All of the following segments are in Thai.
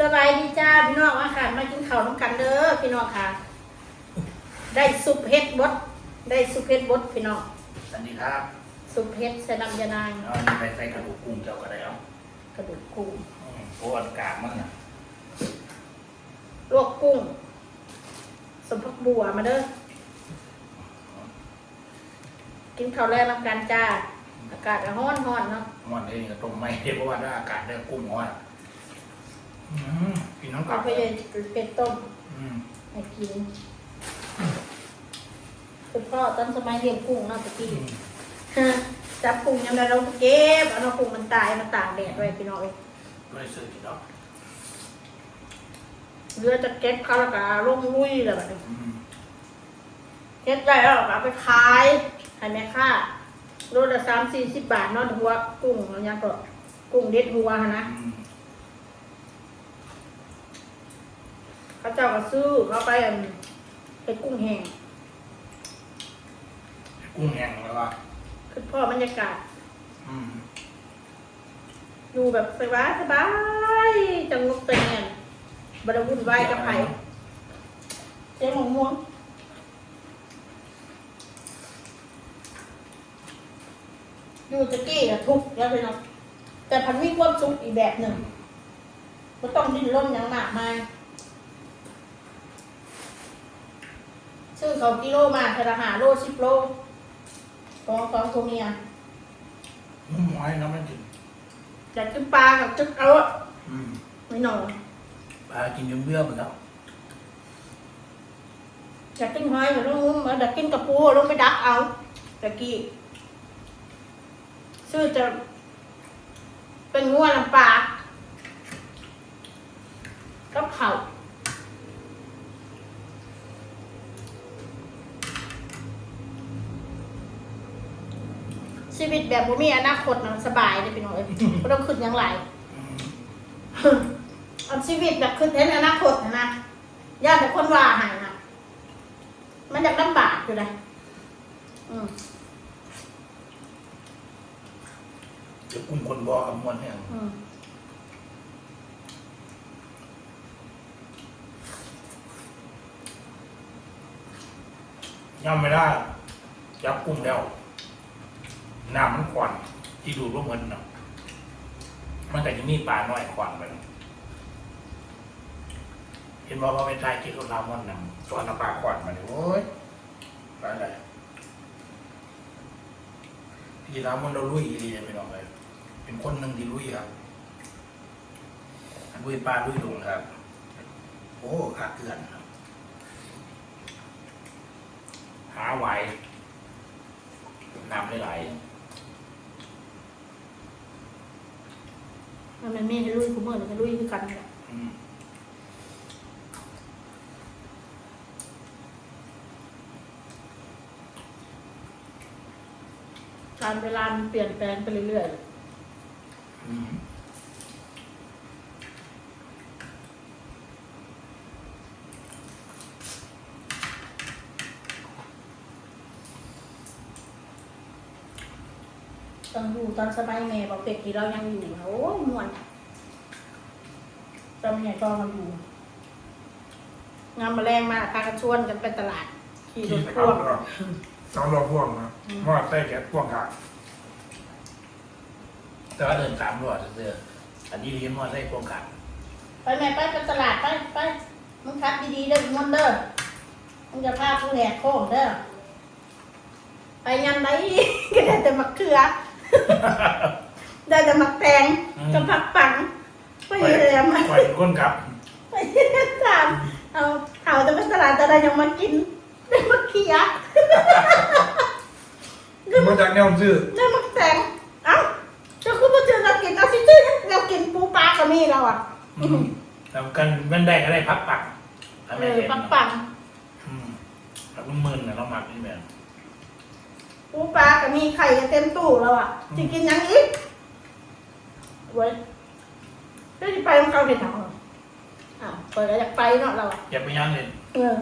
สบายดีจ้าพี่น้องมาค่ะมากินข้าวน้ำกันเด้อพี่น้องค่ะ ได้ซุปเห็ดบดได้ซุปเห็ดบดพี่น้องสวัสดีครับซุปเห็ดใส่น้ำยานางเอาอันนี้ไปใส่กระดูกกุ้งเจ้าก็ได้เอากระดูกกุ้งอืมเพราะว่าอากาศมันน่ะลวกกุ้ง สมพักบัวมาเด้อกินข้าวแรกน้ำกันจ้าอากาศร้อนร้อนๆเนาะ มันเองก็ตรงไม่เพราะว่าถ้าอากาศได้กุ้งร้อนอื มกินน้ำกลัเอาบไปเลยเป็ดต้มอืมให้กินคุณพ่อตอนสมัยเลี้ยงกุ้งเนาะตะกี้ อืมฮะจับกุ้งยังไงเราก็เก็บเอาเนาะกุ้งมันตายมันตากแดดไว้พี่น้องเอ้ยไม่ได้ซื้อกินหรอกเรือจะเก็บเขาแล้วก็ลงลุยเลยแบบนี้อืมเก็บได้แล้วก็เอาไปขายให้แม่ค้าโลละสามสี่สิบบาทเนาะหัวกุ้งเอายังก็กุ้งเด็ดหัวหั่นนะอืม เขาเจ้าก็ซื้อเขาไปอันเป็นกุ้งแห้งกุ้งแห้งแล้วก็คือพ่อบรรยากาศ อืมอยู่แบบสบายสบายจังงกเป็นเงี้ยบริวุ่นวายกับไผ่เจ๊หมงม่วงอยู่ตะกี้อะทุกข์แล้วพี่น้องแต่พันมีความสุขอีกแบบหนึ่งก็ต้องดิ้นรนอย่างหนักมาย ซื้อสองกิโลมาเทละหาโลสิบโลสองสองตัวเมียนุ่มน้อยนะมันกินอยากกินปลากับจึกเอาอะอืมไม่นอนปลากินจนเบื่อหมดแล้วอยากกินหอยกับลูกมุ้งอยากกินกระปูลงไปดักเอาตะกี้ซื้อจะ เป็นงัวลำปากกับเข่า ชีวิตแบบบ่มีอนาคตนะสบายเลยพี่น้องเอ้ยบ่ต้องขึ้นหยังไรอืมเอาชีวิตแบบขึ้นเห็นอนาคตนะนะย่าแต่คนว่าใหายนะมันอยากลำบากอยู่เลยอืมเดี๋ยวกุ้งคนบอกกับมวลแห้งอืมย่ำไม่ได้จับกุ้งแล้ว น้ำมันควันที่ดูดว่าเหมือนเนาะมันก็จะมีปลาน้อยควันไปเห็นว่าพอเป็นทายกินกับน้ำมันนำส่วน้ำปลาควันมาเนี่ยโอ้ยปลาอะไรพี่น้ำมันเราลุยดีไม่น้องเลยเป็นคนหนึ่งที่ลุยครับลุยปลาลุยลงครับ โอ้ขาดเกลื่อนครับหาไหวนำได้หลาย มันไม่ให้ลุยคุ้มื่อหรือไม่ลุยคือกันเนี่ยการเวลามันเปลี่ยนแปลงไปเรื่อยๆ อยู่ตอนสมัยแม่บอกเป็ดที่เรายังอยู่โอ้ยมวนตอนแม่ก็มาอยู่งานมาแรงมาพากันชวนกันไปตลาด ขี่รถพ่วงสองรอบพ่วงนะมอดใส่แก๊สพ่วงขาดแต่ว่าเดินสามรอบเสืออันนี้เรียนมอไซค์โครงการไปแม่ไปไปตลาดไปไปมึงคัดดีๆเด้อมึงเด้อมึงจะพาผู้แหกโค้งเด้อไปยันไหนก็ได้แต่มักเขือ ได้แต่มักแตงกับผักปังไปเรียนมาปล่อยก้นกลับ ไปเรียนสามเอาเอาแต่ไปตลาดแต่ได้ยังมากินได้มักเขียมาจากแนวซื้อได้มักแตงเอ้าเจ้าคือมาเจอเรากินเอาสิเจ้เรากินปูปลากับมีเราอะอืมแล้วกันมันได้ก็ได้พักปักทำไมเออเห็นปังปัง อืมแล้วมันมึนนะเราหมักนี่แบบ ปูปลากับมีไข่เต็มตู้แล้วอะจะกินหยังอีกเว้ยได้วจะไปมันเขาเห็นหนังเหรออ้าวเปิดแล้วอยากไปเนาะเราอะอย่าไปย่างเลยเออ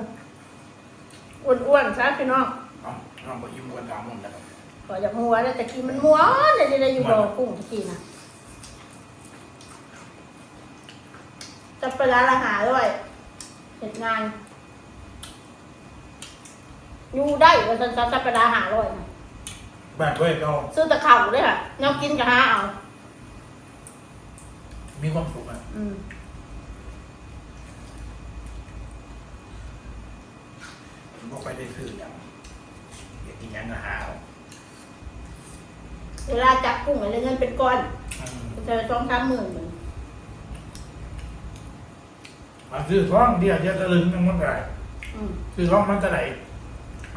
อ้วนๆซะพี่น้องเอาน้องก็ยิ้มกันสามคนนะครับก็อยากหัวแล้วแต่กินมันม้วนเลยจะได้อยู่บ่อกุ้งตะกี้นะจจะไปร้านอาหารด้วยเหตุงานอยู่ได้ว่าฉันจะไปร้านอาหารด้วยนะ แบบเว้ยเราซื้อแตะเข่าด้วยค่ะแนวกินกับหาเอา มีความสุขอะอืมผมก็ไปได้ซื้ออย่างอยากกินหยังก็หาเอาเวลาจับกุ้งอะไรเงินเป็นก้อนอืมเจอสองสามหมื่นเหมือนมาซื้อท้องเดียวจะตะลึงนึงมันได้อืม ซื้อท้องมันจะไหน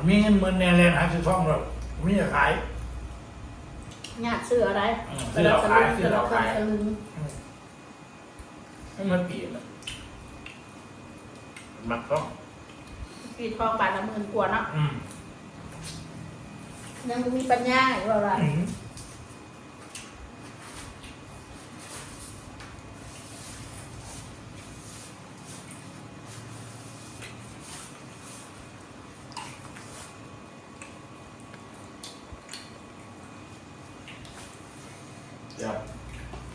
มีเงินเหมือนแนวแรงหาซื้อท้องแบบ มีจะขายญาติซื้ออะไรอืมซื้อเราขายซื้อเราขาย สลึงไม่เหมันเปลี่ยนอะมักต้องปีทองบาทละหมื่นกว่าเนาะอืมยังบ่มีปัญญาอีกว่าล่ะอืม เดี๋ยว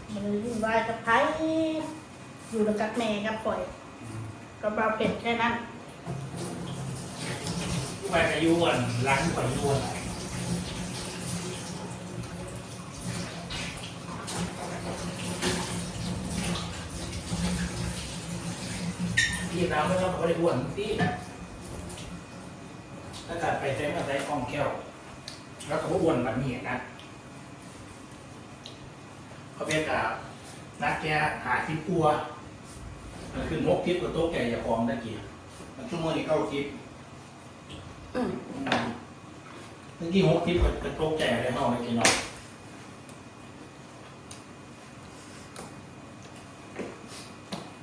มันเลย วุ่นวายกับไผอยู่กับแม่กับปล่อยกับเราเป็ดแค่นั้นไปกับยวนล้างกับยวนที่น้ำไม่ต้องไปอ้วนที่ถ้าเกิดไปใช้มาใช้กล้องแก้วแล้วก็อ้วนแบบนี้นะ เขาเป็นกับนักแกหาที่ปัวมันคือนกทิพย์กับโต๊ะแก่อย่าคลองตะกี้มันชั่วโมงนี้เก้าทิพย์อืมเมื่อกี้หกทิพย์กับโต๊ะแก่ได้เท่าไหร่กินเนาะ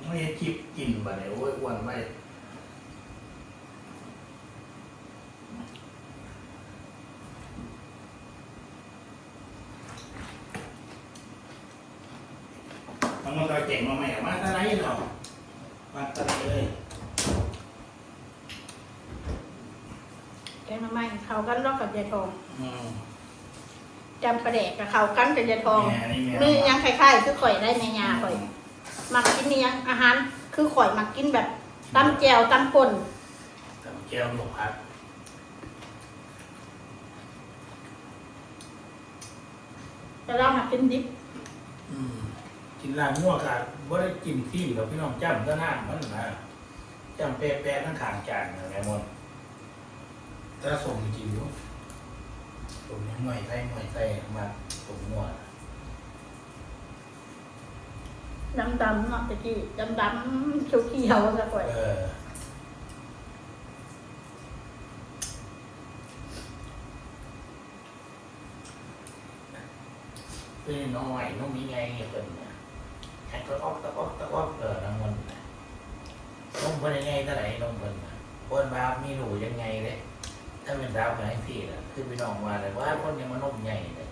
ไม่ให้ทิพย์กินบ่เนี่ยโอ้ยอ้วนไม่มันมันก็เจ๋งมาไหมมาตะไรเนาะมาตะไรเลยแกงมาใหม่เขากันรอกกับยายทองอืมจำประเดกกับเขากันกับยายทอง แม่นี่แม่มียังคล้ายๆคือข่อยได้ในยาข่อยมักกินนี่ยังอาหาร คือข่อยมักกินแบบตำแจวตำป่นกับแก้วหลงพัดแต่เรามักกินดิบอืม กินลาบงัวกับบ่ได้กินที่กับพี่น้องจ้ำก็น้ำมันนะจ้ำแปะๆทั้งขางจานนะแม่มนถ้าส่งจริงๆอยู่ส่งยังหน่วยไทยหน่วยไทยมาส่งงัวดำดำๆเนาะตะกี้ดำดำๆเขียวเขียวๆซะก่อยเออเป็นน้อยน้องมีไงเป็นเนี่ยแข่งตะออกตะออกตะออกเออน้ำมันน่ะน้องเป็นยังไงเท่าไหร่น้องเป็นน่ะคนบาปมีหนูยังไงเลยถ้าเป็นดาวกับไอ้พี่น่ะคือพี่น้องว่าเลยว่าคนยังมานมใหญ่เลย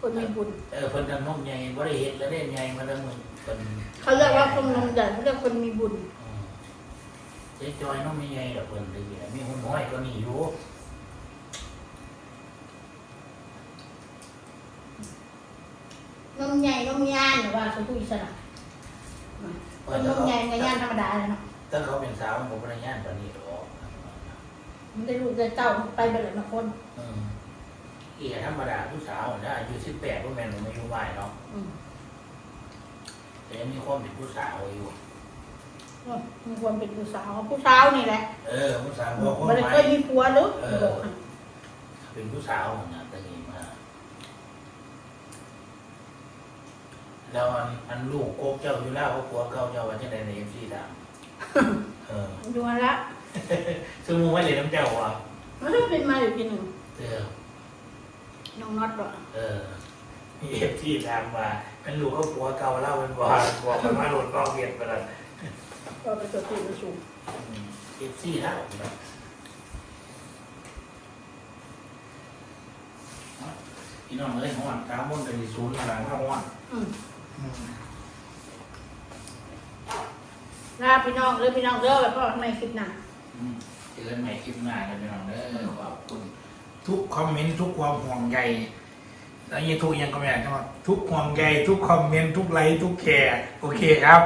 คนมีบุญเออคนทำนมใหญ่บริเหตุแล้วได้ใหญ่มาแล้วมึงเป็นเขาเรียกว่าคนนมใหญ่เขาเรียกคนมีบุญอืมเจ๊จอยน้องมีใหญ่กับเพิ่นเลยเนี่ยมีหุ่นน้อยก็นี่อยู่นมใหญ่นมยานหรือว่าสุภุอิสระ คนนมใหญ่กับยานธรรมดาเลยเนาะถ้าเขาเป็นสาวผมเป็นญาติตอนนี้หรอกมันได้ลูกได้เต้าไปไปเลยนะคนอืมเอียธรรมดาผู้สาวนะอายุสิบแปดก็แม่นไม่อายุวายเนาะอืมแต่ยังมีความเป็นผู้สาวอยู่มีควรเป็นผู้สาวผู้สาวนี่แหละ เออผู้สาวพอคนมันใหม่เคยมีผัวหรือบอกให้เป็นผู้สาวเหมือนกันตะกี้มา แล้วอันอันลูกโกกเจ้าอยู่แล้วเขาผัวเก่าเจ้าว่าจะได้ในเอฟซีดามเอออยู่มาแล้วซึ่งมึงไม่เลยน้ำเจ้าว่ะมันต้องเป็นมาอยู่ทีหนึ่งเออน้องน็อตบอกเออมีเอฟซีดามมาเป็นลูกเขาผัวเก่าเล่าเป็นบ่บอกมันมาโดนกองเวียนไปแล้วก็ไปตัวตีประชุมเอฟซีแล้วพี่น้องเอ้ยห้อนกามุ่นกันที่ศูนย์มาหลังข้าวห้อนอืม ลาพี่น้องเลยพี่น้องเด้อแล้วก็ไม่คลิปหน้าอืมเจอกันใหม่คลิปหน้ากันพี่น้องเด้อขอบคุณ ทุกคอมเมนต์ทุกความห่วงใยแล้วยังทุกยังก็ไม่ได้ทุกห่วงใยทุกคอมเมนต์ทุกไลค์ทุกแชร์โอเคครับ